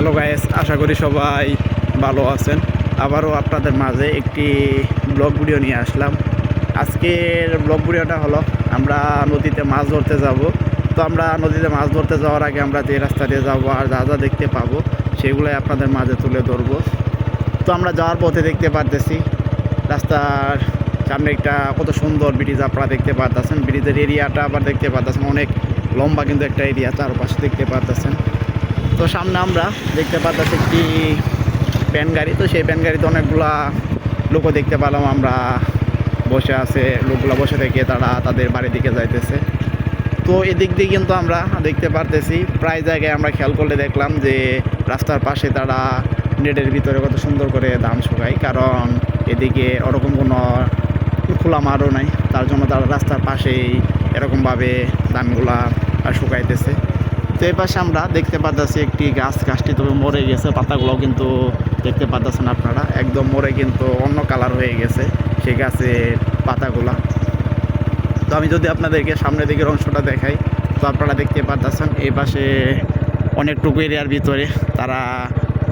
Hello guys আশা করি সবাই ভালো আছেন। আবারও আপনাদের মাঝে একটি ব্লগ ভিডিও নিয়ে আসলাম। আজকের ব্লগ ভিডিওটা হলো, আমরা নদীতে মাছ ধরতে যাব। তো আমরা নদীতে মাছ ধরতে যাওয়ার আগে আমরা যে রাস্তা দিয়ে যাব আর যা যা দেখতে পাবো, সেগুলোই আপনাদের মাঝে তুলে ধরবো। তো আমরা যাওয়ার পথে দেখতে পারতেছি, রাস্তার সামনে একটা কত সুন্দর ব্রিজ আপনারা দেখতে পারতেছেন। ব্রিজের এরিয়াটা আবার দেখতে পারতেছেন, অনেক লম্বা কিন্তু একটা এরিয়া চারপাশে দেখতে পারতেছেন। তো সামনে আমরা দেখতে পাচ্ছি একটি প্যান গাড়ি। তো সেই প্যান গাড়িতে অনেকগুলা লোকও দেখতে পেলাম। আমরা বসে আছে, লোকগুলো বসে থেকে তারা তাদের বাড়ির দিকে যাইতেছে। তো এদিক দিয়ে কিন্তু আমরা দেখতে পারতেছি, প্রায় জায়গায় আমরা খেয়াল করলে দেখলাম যে রাস্তার পাশে তারা নেটের ভিতরে কত সুন্দর করে ধান শুকায়। কারণ এদিকে ওরকম কোনো খোলা মারও নাই, তার জন্য তারা রাস্তার পাশেই এরকমভাবে ধানগুলা শুকাইতেছে। তো এই পাশে আমরা দেখতে পাচ্ছি একটি গাছ, গাছটি তবে মরে গেছে পাতাগুলো কিন্তু দেখতে পাচ্ছেন আপনারা। একদম মরে কিন্তু অন্য কালার হয়ে গেছে সেই গাছের পাতাগুলা। তো আমি যদি আপনাদেরকে সামনের দিকের অংশটা দেখাই, তো আপনারা দেখতে পাচ্ছেন এই পাশে অনেকটুকু এরিয়ার ভিতরে তারা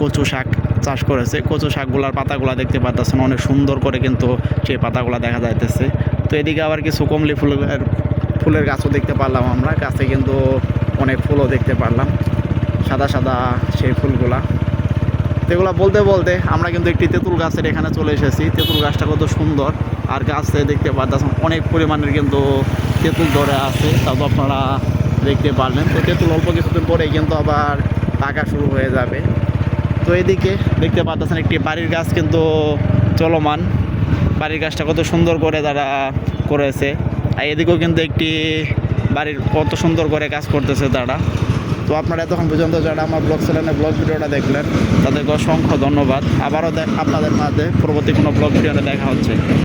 কচু শাক চাষ করেছে। কচু শাকগুলার পাতাগুলা দেখতে পাচ্ছেন অনেক সুন্দর করে কিন্তু সেই পাতাগুলা দেখা যাইতেছে। তো এদিকে আবার কিছু কমলি ফুলের ফুলের গাছও দেখতে পারলাম আমরা। গাছে কিন্তু অনেক ফুলও দেখতে পারলাম। সাদা সাদা সেই ফুলগুলা। এগুলো বলতে বলতে আমরা কিন্তু একটি তেঁতুল গাছের এখানে চলে এসেছি। তেঁতুল গাছটা কত সুন্দর। আর গাছে দেখতে পাচ্ছেন অনেক পরিমাণের কিন্তু তেঁতুল ধরে আছে। তাও আপনারা দেখতে পারলেন। তো তেঁতুল অল্প কিছুদিন পরেই কিন্তু আবার পাকা শুরু হয়ে যাবে। তো এদিকে দেখতে পাচ্ছেন একটি বাড়ির গাছ কিন্তু চলমান। বাড়ির গাছটা কত সুন্দর করে তারা করেছে। আর এদিকেও কিন্তু একটি বাড়ির কত সুন্দর করে কাজ করতেছে তারা। তো আপনারা এতক্ষণ পর্যন্ত যারা আমার ব্লগ চ্যানেলে ব্লগ ভিডিওটা দেখলেন, তাদেরকে অসংখ্য ধন্যবাদ। আবারও আপনাদের মাঝে পরবর্তী কোনো ব্লগ ভিডিওটা দেখা হচ্ছে।